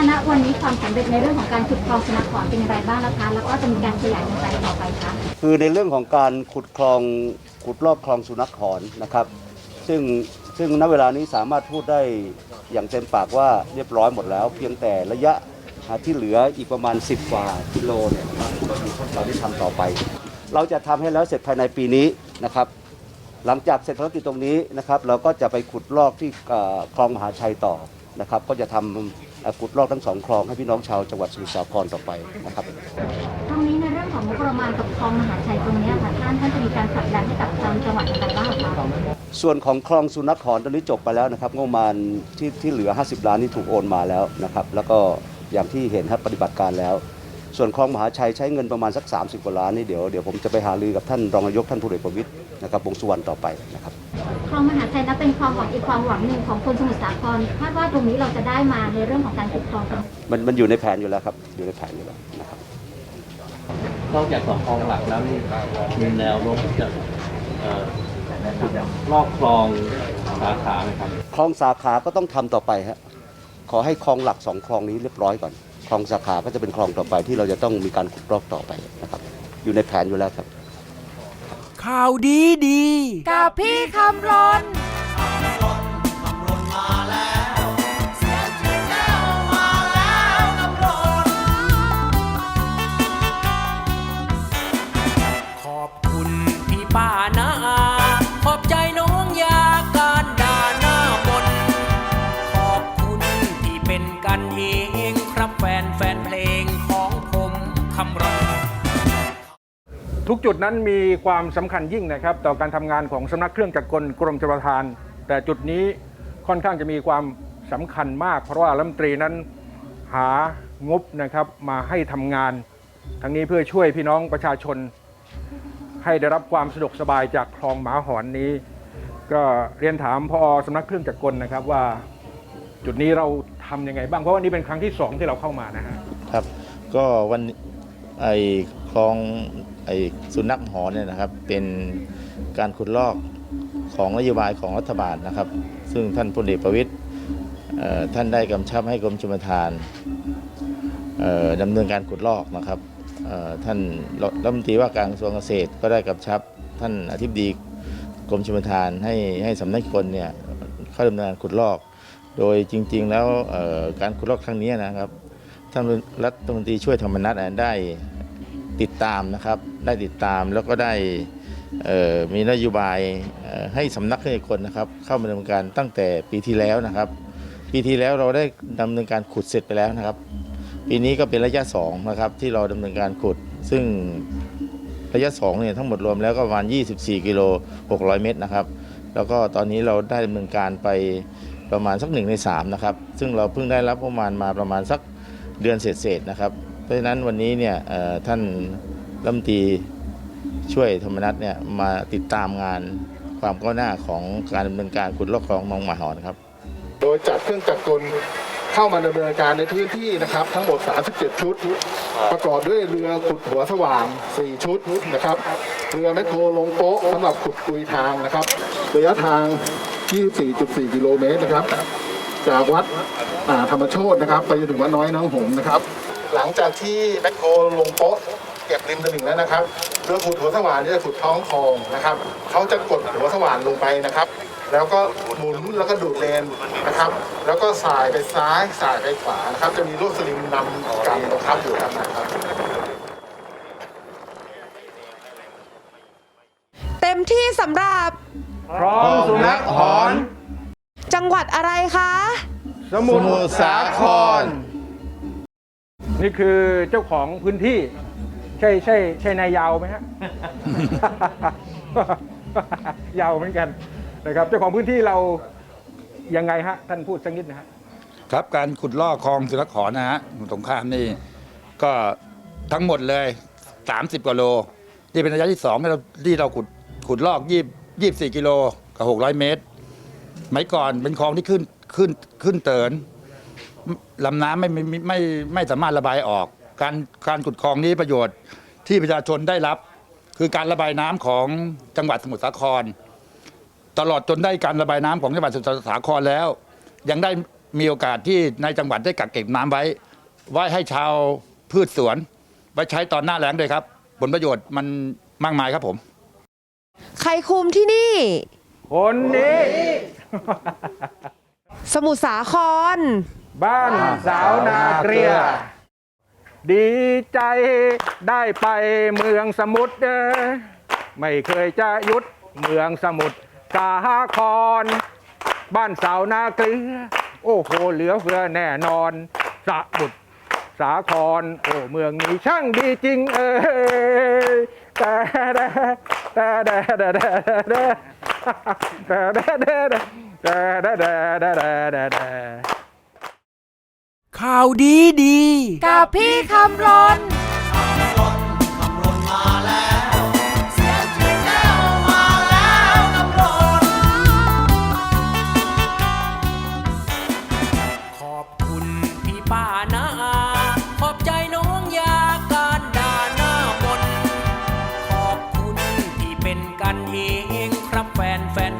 คะณวันนี้ความสำเร็จในเรื่องของการขุดคลองสุนัขขอนเป็นอย่างไรบ้างแล้วคะ แล้วก็จะมีการขยายอย่างไรต่อไปคะคือในเรื่องของการขุดคลองขุดลอกคลองสุนัขขอนนะครับ ซึ่งซึ่งณเวลานี้สามารถพูดได้อย่างเต็มปากว่าเรียบร้อยหมดแล้ว เพียงแต่ระยะที่เหลืออีกประมาณ 10 กว่ากิโลเนี่ยนะครับเรามีขั้นตอนที่ทำต่อไป เราจะทำให้แล้วเสร็จภายในปีนี้นะครับ หลังจากเสร็จภารกิจตรงนี้นะครับ เราก็จะไปขุดลอกที่คลองมหาชัยต่อ นะครับก็จะทำเอ่อขุดลอกทั้งสองคลองให้พี่น้องชาวจังหวัดสมุทรสาครต่อไปนะครับตรงนี้ในเรื่องของงบประมาณกับคลองมหาชัยตรงเนี้ยค่ะท่านท่านจะมีการผลักดันให้กับทางจังหวัดอย่างไรบ้างคะส่วนของคลองสุนัขขอนตอนนี้จบไปแล้วนะครับงบประมาณที่ที่เหลือ 50 ล้านนี่ถูกโอนมาแล้วนะครับแล้วก็อย่างที่เห็นครับปฏิบัติการแล้ว ส่วนคลองมหาชัยใช้เงินประมาณสัก 30กว่าล้านนี่เดี๋ยวเดี๋ยวผมจะไปหารือกับท่านรองนายกท่านพลเอกประวิตย นะครับวงษ์สุวรรณต่อไปนะครับคลองมหาชัยนับเป็นความหวังอีกความหวังหนึ่งของคนสมุทรสาครคาดว่าตรงนี้เราจะได้มาในเรื่องของการขุดคลองกันมันมันอยู่ในแผนอยู่แล้วครับอยู่ในแผนอยู่แล้วนะครับนอกจากสองคลองหลักแล้วนี่มีแนวโน้มที่จะเอ่อขุดลอกคลองสาขาไหมครับคลองสาขาก็ต้องทำต่อไปฮะขอให้คลองหลักสองคลองนี้เรียบร้อยก่อนคลองสาขาก็จะเป็นคลองต่อไปที่เราจะต้องมีการขุดลอกต่อไปนะครับ อยู่ในแผนอยู่แล้วครับ ข่าวดีดี กับพี่คำรนขอบคุณพี่ป้านาอาขอบใจน้องยาการด่าหน้ามนต์ขอบคุณที่เป็นกันเองครับแฟนแฟน ทุกจุดนั้นมีความสำคัญยิ่งนะครับ ต่อการทำงานของสำนักเครื่องจักรกลกรมชลประทาน แต่จุดนี้ค่อนข้างจะมีความสำคัญมาก เพราะว่ารัฐมนตรีนั้นหางบนะครับมาให้ทำงาน ทั้งนี้เพื่อช่วยพี่น้องประชาชน ให้ได้รับความสะดวกสบายจากคลองหมาหอนนี้ ก็เรียนถามพอสำนักเครื่องจักรกลนะครับว่าจุดนี้เราทำยังไงบ้างเพราะว่านี่เป็นครั้งที่สองที่เราเข้ามานะฮะครับ ก็วันไอคลอง อสุนัขหอนเนี่ยนะครับเป็นการขุดลอกของนโยบายของรัฐบาลนะครับ ซึ่งท่านพลเอกประวิตยเอ่อท่านได้กำชับให้กรมชลประทานเอ่อดำเนินการขุดลอกนะครับท่านรัฐมนตรีว่าการกระทรวงเกษตรก็ได้กำชับท่านอธิบดีกรมชลประทานให้ให้สำนักงานกลเนี่ยเข้าดำเนินการขุดลอก โดยจริง ๆ แล้วการขุดลอกครั้งนี้นะครับท่านรัฐมนตรีช่วยธรรมนัฐอะได้ ติดตามนะครับ ได้ติดตามแล้วก็ได้มีนโยบายให้สำนักให้คนนะครับ เข้ามาดำเนินการตั้งแต่ปีที่แล้วนะครับ ปีที่แล้วเราได้ดำเนินการขุดเสร็จไปแล้วนะครับ ปีนี้ก็เป็นระยะ2นะครับที่เราดำเนินการขุด ซึ่งระยะ2เนี่ยทั้งหมดรวมแล้วก็ประมาณ 24 กิโล 600 เมตรนะครับ แล้วก็ตอนนี้เราได้ดำเนินการไปประมาณสักหนึ่งใน3นะครับ ซึ่งเราเพิ่งได้รับประมาณมาประมาณสักเดือนเศษๆนะครับ ราะฉะนั้นวันนี้เนี่ยท่านรัฐมนตรีช่วยธรรมนัฐเนี่ยมาติดตามงานความก้าวหน้าของการดำเนินการขุดลอกคลองหนองมาหอนครับ โดยจัดเครื่องจักรกลเข้ามาดำเนินการในพื้นที่นะครับ ทั้งหมด 37 ชุด ประกอบด้วยเรือขุดหัวสว่าง 4 ชุดนะครับ เรือแมคโครลงโป๊ะสำหรับขุดกุยทางนะครับระยะทาง 24.4 กิโลเมตรนะครับ จากวัดธรรมโชตนะครับ ไปจนถึงวัดน้อยน้องหงนะครับ หลังจากที่แมคโครลงโป๊ะเก็บริมตลิ่งแล้วนะครับเรือขุดหัวสว่านเนี่ยจะขุดท้องคลองนะครับเขาจะกดหัวสว่านลงไปนะครับ แล้วก็หมุนแล้วก็ดูดเลนนะครับ แล้วก็สายไปซ้ายสายไปขวานะครับ จะมีลวดสลิงนำกันนะครับอยู่ด้านในครับเต็มที่สำหรับ พร้อมสุนัขหอน จังหวัดอะไรคะ สมุทรสาคร นี่คือเจ้าของพื้นที่ ใช่ใช่ใช่นายยาวไหมฮะ ยาวเหมือนกันนะครับ เจ้าของพื้นที่เรายังไงฮะ ท่านพูดสักนิดนะฮะ ครับการขุดลอกคลองสุรขอนนะฮะสมุทรงครามนี่ก็ทั้งหมดเลย 30 กว่าโล นี่เป็นระยะที่สองที่เราที่เราขุดขุดลอกยี่ยี่สี่กิโลกับหกร้อยเมตรสมัยก่อนเป็นคลองที่ขึ้นขึ้นขึ้นเติน ลำน้ำไม่ไม่ไม่ไม่ไม่สามารถระบายออก การการขุดคลองนี้ประโยชน์ที่ประชาชนได้รับ คือการระบายน้ำของจังหวัดสมุทรสาคร ตลอดจนได้การระบายน้ำของจังหวัดสมุทรสาครแล้ว ยังได้มีโอกาสที่ในจังหวัดได้กักเก็บน้ำไว้ ไว้ให้ชาวพืชสวน ไว้ใช้ตอนหน้าแล้งด้วยครับ ผลประโยชน์มันมากมายครับผม ใครคุมที่นี่ คนนี้ สมุทรสาคร บ้านสาวนาเกลียดีใจได้ไปเมืองสมุทรไม่เคยจะหยุดเมืองสมุทรสาคร บ้านสาวนาเกลือ โอ้โหเหลือเฟือแน่นอนสมุทรสาคร โอ้เมืองนี้ช่างดีจริง เอ้ยแต่แต่แต่แต่แต่แต่แต่แต่แต่แต่แต่แต่แต่แต่แต่ ข่าวดีดี กับพี่คำรนขอบคุณพี่ป้านาอาขอบใจน้องยาการด่าหน้ามนต์ขอบคุณที่เป็นกันเองครับแฟนแฟน